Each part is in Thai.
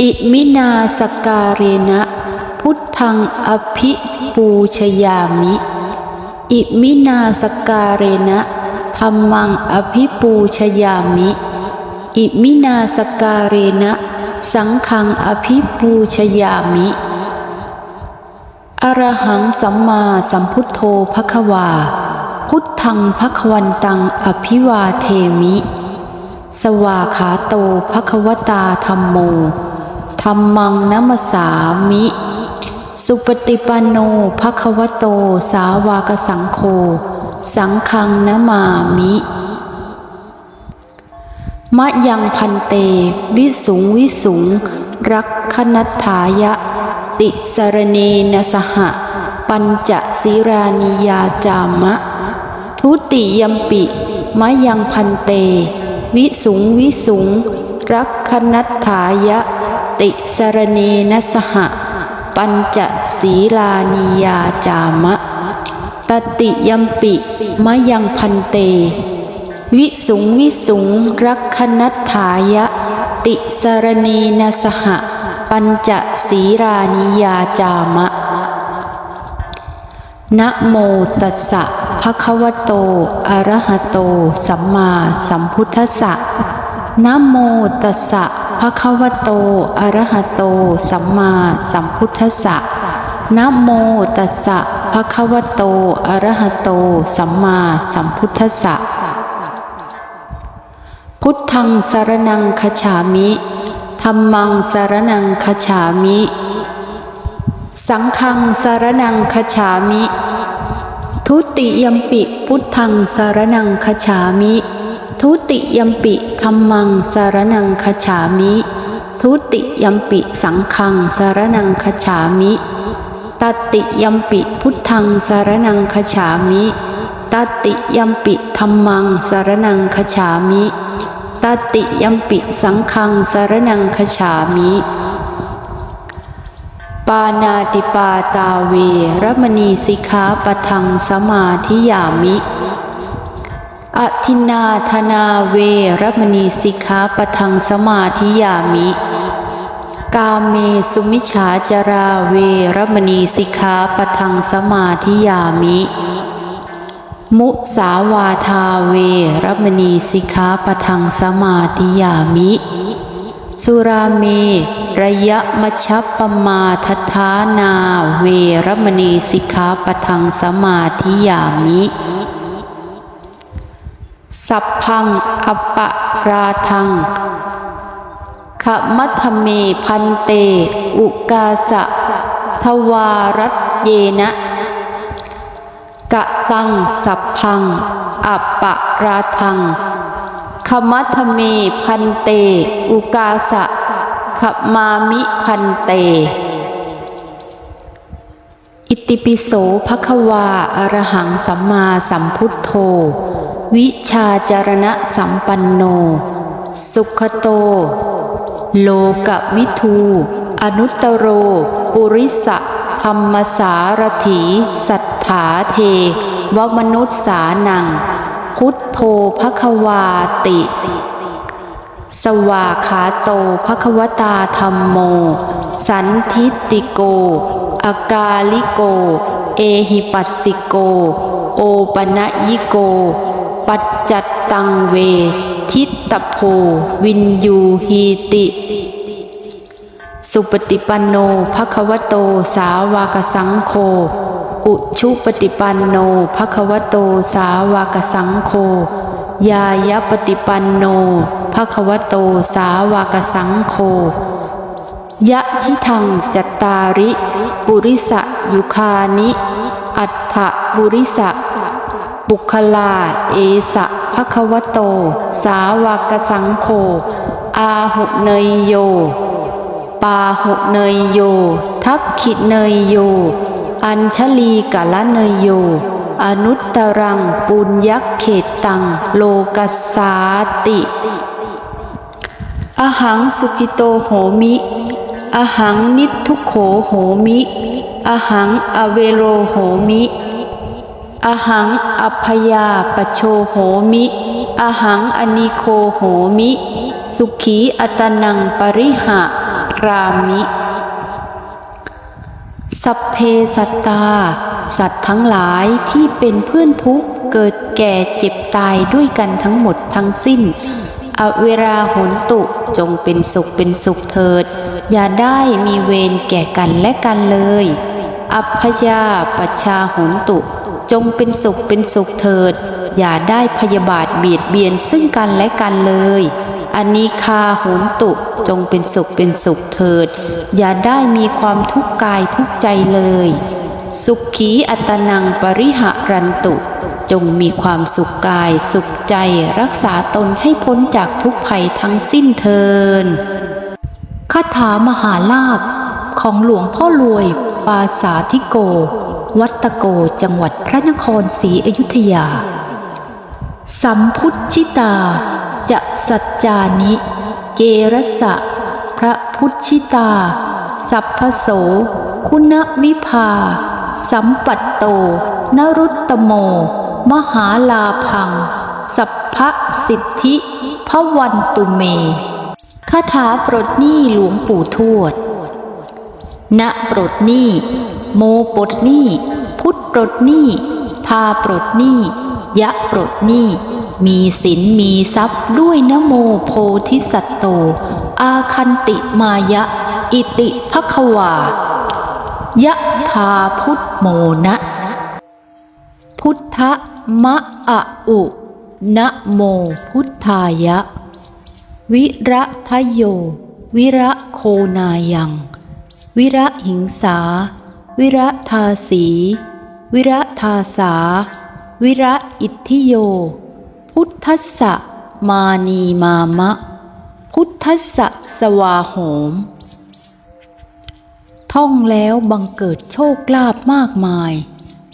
อิมินาสการเรนะ พุทธังอภิปูชยามิ อิมินาสการเรนะธรรมังอภิปูชยามิ อิมินาสการเรนะสังฆังอภิปูชยามิ อรหังสัมมาสัมพุทโธภควา พุทธังภควันตังอภิวาเทมิ สวาขาโตภควตาธรรมโม ธรรมังนัมสสามิ สุปฏิปันโนภควโต สาวากสังโฆ สังฆังนมามิมะยังพันเต วิสุงวิสุง รักขนัตถายะ ติสรเนนะสหะ ปัญจศีรานิยาจามะ ทุติยมปิมะยังพันเต วิสุงวิสุง รักขนัตถายะ ติสรเนนสหะ ปัญจศีลานิยาจามะ ตติยมปิมะยังพันเต วิสุงวิสุงรักขนัตถายะ ติสรเนนสหะ ปัญจศีรานิยาจามะนะโมตัสสะภะคะวะโต อะระหะโต สัมมาสัมพุทธัสสะนะโมตัสสะะคะวะโต อะระหะโต สัมมาสัมพุทธัสสะนะโมตัสสะภะคะวะโต อะระหะโต สัมมาสัมพุทธัสสะพุทธังสารนังคฉามิธัมมังสารนังคฉามิ สังฆังสารนังคฉามิ ทุติยมปิพุทธังสารนังคฉามิ ทุติยมปิธัมมังสารนังคฉามิ ทุติยมปิสังฆังสารนังคฉามิตติยมปิพุทธังสารนังคฉามิตติยมปิธัมมังสารนังคฉามิตติยมปิสังฆังสารนังคฉามิ ปานาติปาตาเวรมณีสิกขาปทังสมาธิยามิ อทินาธนาเวรมณีสิกขาปทังสมาธิยามิ กาเมสุมิฉาจาราเวรมณีสิกขาปทังสมาธิยามิ มุสาวาทาเวรมณีสิกขาปทังสมาธิยามิ สุราเมระยะมชัปปมาทฐานาเวรมณีสิกขาปทังสมาธิยามิ สัพพังอปะราทังขมัทเมพันเต อุกาสะ ทวารัตเยนะ กะตังสัพพังอปะราทังขมัทเมพันเต อุกาสะขมามิพันเต อิติปิโสภควาอรหังสัมมาสัมพุทโธ วิชาจารณะสัมปันโน สุขโต โลกวิทู อนุตตโร ปุริสะธรรมสารถี สัทธาเทวมนุษสานัง พุทโธภควาติ สวาขาโตภควตาธรรมโม สันทิติโก อากาลิโก เอหิปัสสิโก โอปะนะยิโก ปัจจัตตังเว ทิตโพวินยูฮีติ สุปฏิปันโนภควโตสาวากสังโฆอุชุปฏิปันโนภควโตสาวากสังโฆยายปฏิปันโนภควโตสาวากสังโฆยะทิทังจัตตาริ ปุริสยุคานิ อัฏฐปุริสะ บุคลา เอสะภควโต สาวากสังโฆอาหุเนยโย ปาหุเนยโย ทักขิเนยโย อัญชลีกะละเนยโย อนุตตรังปุญยักเขตตัง โลกัสสาติ อหังสุขิโตโหมิ อหังนิททุโขโหมิ อหังอเวโรโหมิ อหังอัพยาปโชโหมิอหังอนิโคโหมิ สุขีอัตนังปริหะรามิ สัพเพสัตตา สัตว์ทั้งหลายที่เป็นเพื่อนทุกข์เกิดแก่เจ็บตายด้วยกันทั้งหมดทั้งสิ้น อเวราโหนตุจงเป็นสุขเป็นสุขเถิด อย่าได้มีเวรแก่กันและกันเลย อัพยาปชาโหนตุ จงเป็นสุขเป็นสุขเถิด อย่าได้พยาบาทเบียดเบียนซึ่งกันและกันเลยอานิคาโหนตุจงเป็นสุขเป็นสุขเถิด อย่าได้มีความทุกข์กายทุกใจเลย สุขีอัตนังปริหะรันตุ จงมีความสุขกายสุขใจรักษาตนให้พ้นจากทุกภัยทั้งสิ้นเทินคาถามหาลาภของหลวงพ่อรวย ปาสาธิโก วัตโกจังหวัดพระนครศรีอยุธยา สัมพุทธิตา จะสัจจานิ เกรสะ พระพุทธิตา สัพพโส คุณวิภา สัมปัตโต นรุตตโม มหาลาพัง สัพพสิทธิพวันตุเมคาถาปลดหนี้หลวงปู่ทวด ณปลดหนี้ โมปลดหนี้พุทธปลดหนี้ทาปลดหนี้ยะปลดหนี้มีศีลมีทรัพย์ด้วยนะโมโพธิสัตโต อาคันติมายะ อิติภควายะทาพุทธโมนะ พุทธมะอะอุนะโมพุทธายะ วิระทะโย วิระโคนายัง วิระหิงสา วิระทาสี วิระทาสา วิระอิทธิโย พุทธัสสะมานีมามะ พุทธัสสะสวาโหม ท่องแล้วบังเกิดโชคลาภมากมาย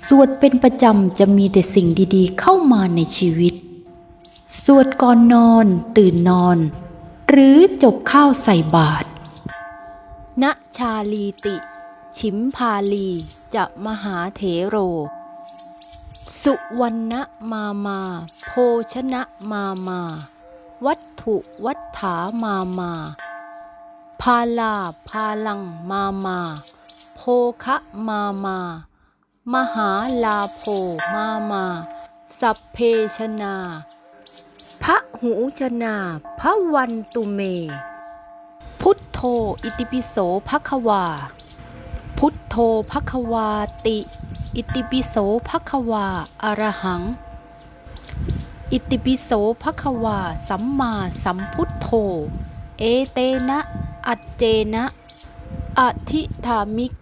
สวดเป็นประจำจะมีแต่สิ่งดีๆ เข้ามาในชีวิต สวดก่อนนอนตื่นนอน หรือจบข้าวใส่บาตรณชาลีติ ชิมพาลีจะมหาเถโร สุวรรณมามา โภชนะมามา วัตถุวัฏฐามามา พาลาพาลังมามา โภคะมามา มหาลาโภมามา สัพเพชนาพระหูชนาพระวันตุเม พุทโธอิติปิโสภควา พุทโธภควาติ อิติปิโสภควาอรหัง อิติปิโสภควา สัมมาสัมพุทโธ เอเตนะ อัจเจนะ อธิธามิก